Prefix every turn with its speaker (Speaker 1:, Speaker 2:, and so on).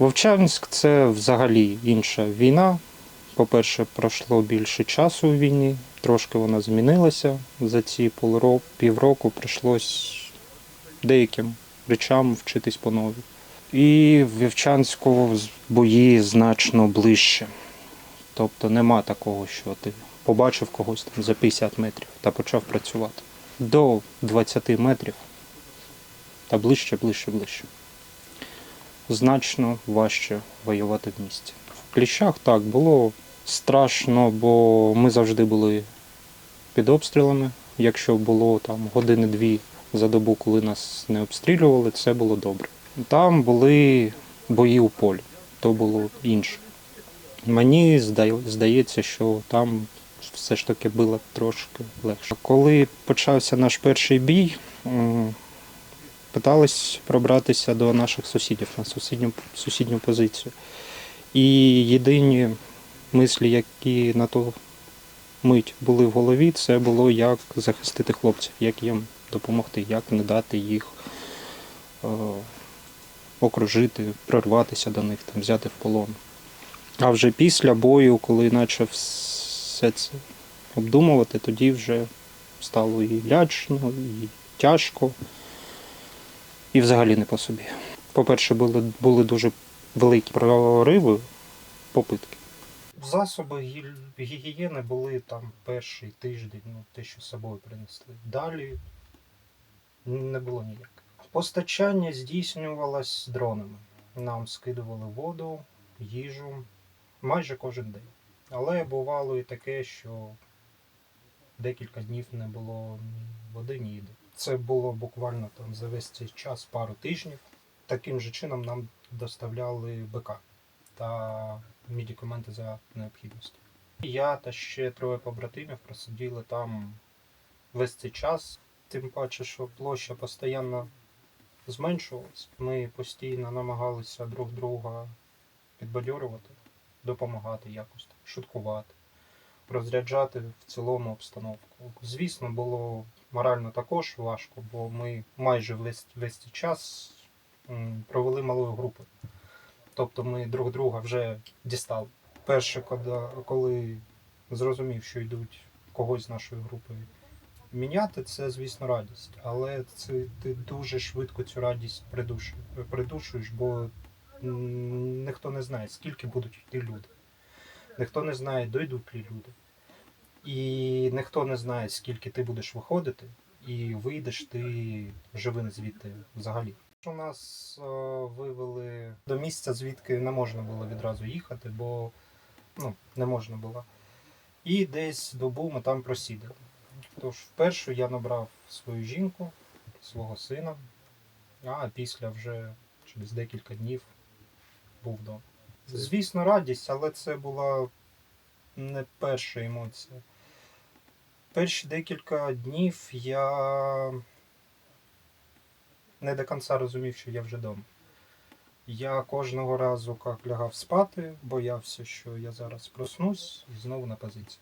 Speaker 1: Вовчанськ це взагалі інша війна. По-перше, пройшло більше часу у війні, трошки вона змінилася. За ці півроку прийшлось деяким речам вчитись по-нові. І в Вівчанську бої значно ближче. Тобто нема такого, що ти побачив когось там за 50 метрів та почав працювати. До 20 метрів та ближче, ближче, ближче. Значно важче воювати в місті. В кліщах так було страшно, бо ми завжди були під обстрілами. Якщо було там години-дві за добу, коли нас не обстрілювали, це було добре. Там були бої у полі, то було інше. Мені здається, що там все ж таки було трошки легше. Коли почався наш перший бій, питались пробратися до наших сусідів на сусідню, сусідню позицію. І єдині мислі, які на ту мить були в голові, це було як захистити хлопців, як їм допомогти, як не дати їх е, окружити, прорватися до них, там, взяти в полон. А вже після бою, коли почав все це обдумувати, тоді вже стало і лячно, і тяжко, і взагалі не по собі. По-перше, були, були дуже великі прориви, попитки. Засоби гігієни були там перший тиждень, ну, те, що з собою принесли. Далі не було ніяк. Постачання здійснювалось дронами. Нам скидували воду, їжу майже кожен день. Але бувало і таке, що декілька днів не було ні води, ні їди. Це було буквально там за весь цей час пару тижнів. Таким же чином нам доставляли БК та медикаменти за необхідністю. Я та ще троє побратимів просиділи там весь цей час. Тим паче, що площа постійно зменшувалась. Ми постійно намагалися друг друга підбадьорювати, допомагати якось, шуткувати, розряджати в цілому обстановку. Звісно, було морально також важко, бо ми майже весь, весь час провели малою групою. Тобто ми друг друга вже дістали. Перше, коли, зрозумів, що йдуть когось з нашої групи міняти, це, звісно, радість. Але це ти дуже швидко цю радість придушуєш бо ніхто не знає, скільки будуть йти люди. Ніхто не знає, дойдуть ли люди. І ніхто не знає, скільки ти будеш виходити, і вийдеш ти живим звідти взагалі. У нас е, вивели до місця, звідки не можна було відразу їхати, бо ну, не можна було. І десь добу ми там просідали. Тож вперше я набрав свою жінку, свого сина, а після вже через декілька днів був вдома. Звісно, радість, але це була не перша емоція. Перші декілька днів я не до кінця розумів, що я вже вдома. Я кожного разу, як лягав спати, боявся, що я зараз проснусь і знову на позиції.